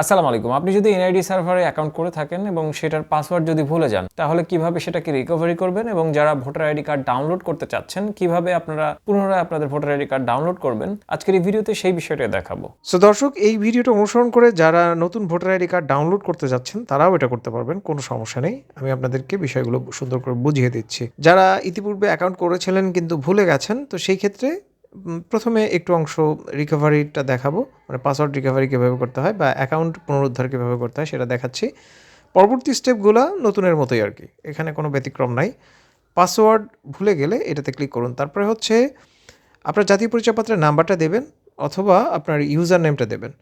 আসসালামু আলাইকুম। আপনি যদি এনআইডি সার্ভারে অ্যাকাউন্ট করে থাকেন এবং সেটার পাসওয়ার্ড যদি ভুলে যান, তাহলে কীভাবে সেটাকে রিকভারি করবেন এবং যারা ভোটার আইডি কার্ড ডাউনলোড করতে চাচ্ছেন, কীভাবে আপনারা পুনরায় আপনাদের ভোটার আইডি কার্ড ডাউনলোড করবেন? আজকের এই ভিডিওতে সেই বিষয়টা দেখাবো। সো দর্শক, এই ভিডিওটা অনুসরণ করে যারা নতুন ভোটার আইডি কার্ড ডাউনলোড করতে যাচ্ছেন, তারাও এটা করতে পারবেন, কোনো সমস্যা নেই। আমি আপনাদেরকে বিষয়গুলো সুন্দর করে বুঝিয়ে দিচ্ছি। যারা ইতিপূর্বে অ্যাকাউন্ট করেছিলেন কিন্তু ভুলে গেছেন, তো সেই ক্ষেত্রে প্রথমে একটু অংশ রিকভারিটা দেখাবো। মানে পাসওয়ার্ড রিকভারি কীভাবে করতে হয় বা অ্যাকাউন্ট পুনরুদ্ধার কীভাবে করতে হয় সেটা দেখাচ্ছি। পরবর্তী স্টেপগুলো নতুনের মতোই আর কি, এখানে কোনো ব্যতিক্রম নাই। পাসওয়ার্ড ভুলে গেলে এটাতে ক্লিক করুন। তারপরে হচ্ছে আপনার জাতীয় পরিচয়পত্রের নাম্বারটা দেবেন অথবা আপনার ইউজার নেমটা দেবেন।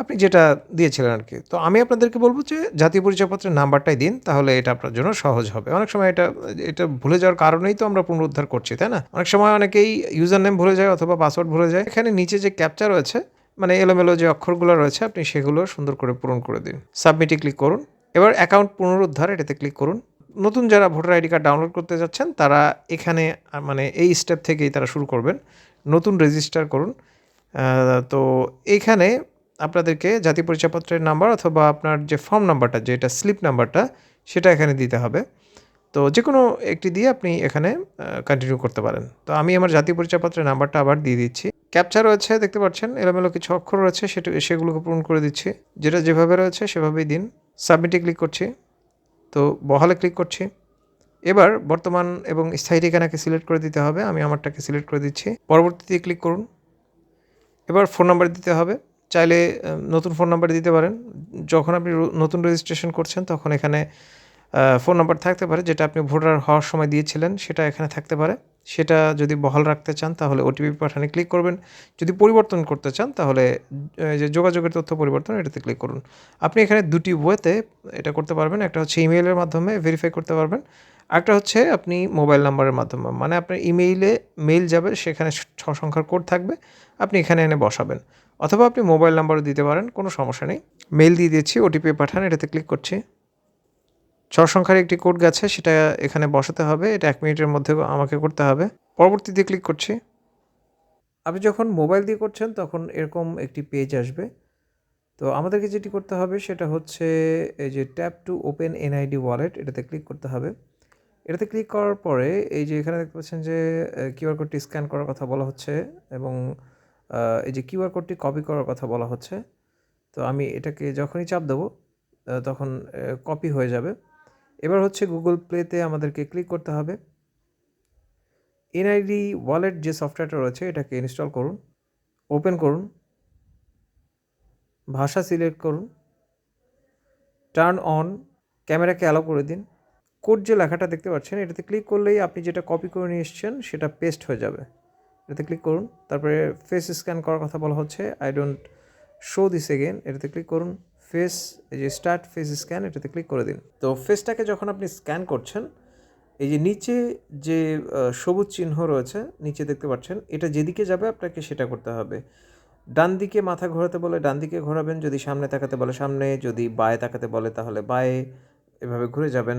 আপনি যেটা দিয়েছিলেন আর কি তো আমি আপনাদেরকে বলব যে জাতীয় পরিচয়পত্রের নাম্বারটাই দিন, তাহলে এটা আপনার জন্য সহজ হবে। অনেক সময় এটা এটা ভুলে যাওয়ার কারণেই তো আমরা পুনরুদ্ধার করছি, তাই না? অনেক সময় অনেকেই ইউজার নেম ভুলে যায় অথবা পাসওয়ার্ড ভুলে যায়। এখানে নিচে যে ক্যাপচা রয়েছে মানে এলোমেলো যে অক্ষরগুলো রয়েছে, আপনি সেগুলো সুন্দর করে পূরণ করে দিন। সাবমিটে ক্লিক করুন। এবার অ্যাকাউন্ট পুনরুদ্ধার, এটাতে ক্লিক করুন। নতুন যারা ভোটার আইডি কার্ড ডাউনলোড করতে যাচ্ছেন, তারা এখানে মানে এই স্টেপ থেকেই তারা শুরু করবেন। নতুন রেজিস্টার করুন। তো এইখানে আপনাদেরকে জাতীয় পরিচয়পত্রের নাম্বার অথবা আপনার যে ফর্ম নাম্বারটা যেটা স্লিপ নাম্বারটা, সেটা এখানে দিতে হবে। তো যে কোনো একটি দিয়ে আপনি এখানে কন্টিনিউ করতে পারেন। তো আমি আমার জাতীয় পরিচয়পত্রের নাম্বারটা আবার দিয়ে দিচ্ছি। ক্যাপচা রয়েছে, দেখতে পাচ্ছেন, এলোমেলো কিছু অক্ষর রয়েছে, সেটা, সেগুলোকে পূরণ করে দিচ্ছি। যেটা যেভাবে রয়েছে, সেভাবেই দিন। সাবমিটে ক্লিক করছি। তো বহালে ক্লিক করছি। এবার বর্তমান এবং স্থায়ী ঠিকানাকে সিলেক্ট করে দিতে হবে। আমি আমারটাকে সিলেক্ট করে দিচ্ছি। পরবর্তীতে ক্লিক করুন। এবার ফোন নাম্বার দিতে হবে। চাইলে নতুন ফোন নাম্বার দিতে পারেন। যখন আপনি নতুন রেজিস্ট্রেশন করছেন, তখন এখানে ফোন নাম্বার থাকতে পারে, যেটা আপনি ভোটার হওয়ার সময় দিয়েছিলেন, সেটা এখানে থাকতে পারে। সেটা যদি বহাল রাখতে চান, তাহলে ওটিপি পাঠানে ক্লিক করবেন। যদি পরিবর্তন করতে চান, তাহলে যে যোগাযোগের তথ্য পরিবর্তন, এটাতে ক্লিক করুন। আপনি এখানে দুটি ওয়েতে এটা করতে পারবেন। একটা হচ্ছে ইমেইলের মাধ্যমে ভেরিফাই করতে পারবেন। একটা হচ্ছে আপনি মোবাইল নাম্বারের মাধ্যমে মানে আপনার ইমেইলে মেইল যাবে, সেখানে ছ সংখ্যার কোড থাকবে, আপনি এখানে এনে বসাবেন। অথবা আপনি মোবাইল নাম্বারও দিতে পারেন, কোনো সমস্যা নেই। মেইল দিয়ে দিচ্ছি ওটিপি পাঠান, এটাতে ক্লিক করছি। ছ সংখ্যার একটি কোড গেছে, সেটা এখানে বসাতে হবে, এটা এক মিনিটের মধ্যে আমাকে করতে হবে। পরবর্তীতে ক্লিক করছি। আপনি যখন মোবাইল দিয়ে করছেন, তখন এরকম একটি পেজ আসবে। তো আমাদেরকে যেটি করতে হবে, সেটা হচ্ছে এই যে tap to open NID wallet এটাতে ক্লিক করতে হবে। এটাতে ক্লিক করার পরে এই যে এখানে দেখতে পাচ্ছেন যে কিউআর কোডটি স্ক্যান করার কথা বলা হচ্ছে এবং এই যে কিউআর কোডটি কপি করার কথা বলা হচ্ছে। তো আমি এটাকে যখনই চাপ দেবো তখন কপি হয়ে যাবে। এবার হচ্ছে গুগল প্লেতে আমাদেরকে ক্লিক করতে হবে। এনআইডি ওয়ালেট যে সফটওয়্যারটা রয়েছে, এটাকে ইনস্টল করুন ওপেন করুন, ভাষা সিলেক্ট করুন টার্ন অন ক্যামেরাকে অ্যালো করে দিন। কোড যে লেখাটা দেখতে পাচ্ছেন, এটাতে ক্লিক করলেই আপনি যেটা কপি করে নিয়ে এসছেন, সেটা পেস্ট হয়ে যাবে। এটাতে ক্লিক করুন, তারপরে ফেস স্ক্যান করার কথা বলা হচ্ছে I don't show this again এটাতে ক্লিক করুন ফেস এই যে স্টার্ট ফেস স্ক্যান এটাতে ক্লিক করে দিন। তো ফেসটাকে যখন আপনি স্ক্যান করছেন, এই যে নিচে যে সবুজ চিহ্ন রয়েছে, নিচে দেখতে পাচ্ছেন, এটা যেদিকে যাবে আপনাকে সেটা করতে হবে। ডান দিকে মাথা ঘোরাতে বলে, ডান দিকে ঘোরাবেন, যদি সামনে তাকাতে বলে সামনে, যদি বায়ে তাকাতে বলে তাহলে বায়ে, এভাবে ঘুরে যাবেন।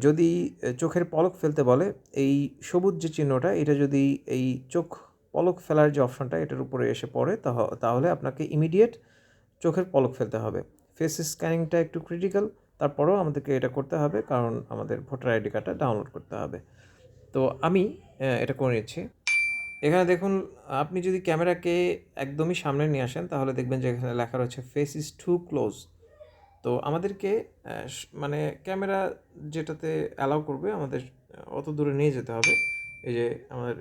যদি চোখের পলক ফেলতে বলে, এই সবুজ যে চিহ্নটা, এটা যদি এই চোখ পলক ফেলার যে অপশনটা, এটার উপরে এসে পড়ে, তাহ- তাহলে আপনাকে ইমিডিয়েট চোখের পলক ফেলতে হবে। ফেস স্ক্যানিংটা একটু ক্রিটিক্যাল তারপরেও আমাদেরকে এটা করতে হবে, কারণ আমাদের ভোটার আইডি কার্ডটা ডাউনলোড করতে হবে। তো আমি এটা করে নিচ্ছি। এখানে দেখুন, আপনি যদি ক্যামেরাকে একদমই সামনে নিয়ে আসেন, তাহলে দেখবেন যে এখানে লেখা রয়েছে ফেস ইজ টু ক্লোজ তো আমাদেরকে মানে ক্যামেরা যেটাতে অ্যালাউ করবে আমাদের অত দূরে নিয়ে যেতে হবে। এই যে আমাদের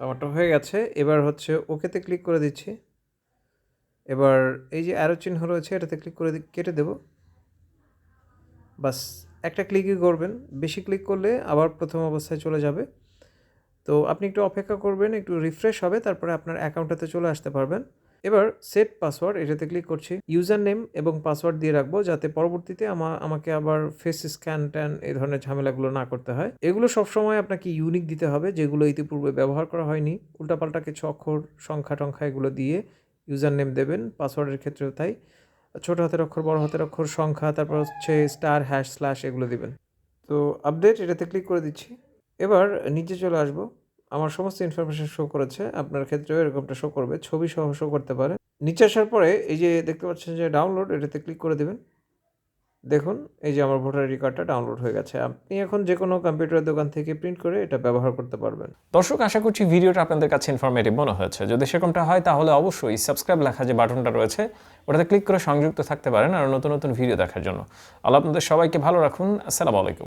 আমারটা হয়ে গেছে। এবার হচ্ছে ওকেতে ক্লিক করে দিচ্ছি। এবার এই যে অ্যারো চিহ্ন রয়েছে, এটাতে ক্লিক করে কেটে দেব। বাস, একটা ক্লিকই করবেন। বেশি ক্লিক করলে আবার প্রথম অবস্থায় চলে যাবে। তো আপনি একটু অপেক্ষা করবেন, একটু রিফ্রেশ হবে, তারপরে আপনার অ্যাকাউন্টটাতে চলে আসতে পারবেন। এবার সেট পাসওয়ার্ড এটাতে ক্লিক করছি। ইউজার নেম এবং পাসওয়ার্ড দিয়ে রাখব যাতে পরবর্তীতে আমা, আমাকে আবার ফেস স্ক্যান ট্যান এই ধরনের ঝামেলাগুলো না করতে হয়। এগুলো সবসময় আপনাকে ইউনিক দিতে হবে, যেগুলো ইতিপূর্বে ব্যবহার করা হয়নি। উল্টাপাল্টা কিছু অক্ষর সংখ্যা টংখ্যা এগুলো দিয়ে ইউজার নেম দেবেন পাসওয়ার্ডের ক্ষেত্রেও তাই। ছোটো হাতের অক্ষর, বড় হাতের অক্ষর, সংখ্যা, তারপর হচ্ছে স্টার হ্যাশ স্ল্যাশ এগুলো দিবেন। তো আপডেট এটাতে ক্লিক করে দিচ্ছি। এবার নিচে চলে আসব। আমার সমস্ত ইনফরমেশন শো করেছে। আপনার ক্ষেত্রেও এরকমটা শো করবে। ছবি সহ শো করতে পারে। নিচে আসার পরে এই যে দেখতে পাচ্ছেন যে ডাউনলোড এটাতে ক্লিক করে দেবেন। দেখুন, এই যে আমার ভোটার আইডি কার্ডটা ডাউনলোড হয়ে গেছে। আপনি এখন যে কোনো কম্পিউটার দোকান থেকে প্রিন্ট করে এটা ব্যবহার করতে পারবেন। দর্শক, আশা করছি ভিডিওটা আপনাদের কাছে ইনফরমেটিভ মনে হয়েছে। যদি সেরকমটা হয়, তাহলে অবশ্যই সাবস্ক্রাইব লেখা যে বাটনটা রয়েছে, ওটাতে ক্লিক করে সংযুক্ত থাকতে পারেন আর নতুন নতুন ভিডিও দেখার জন্য। আল্লাহ আপনাদের সবাইকে ভালো রাখুন। আসসালামু আলাইকুম।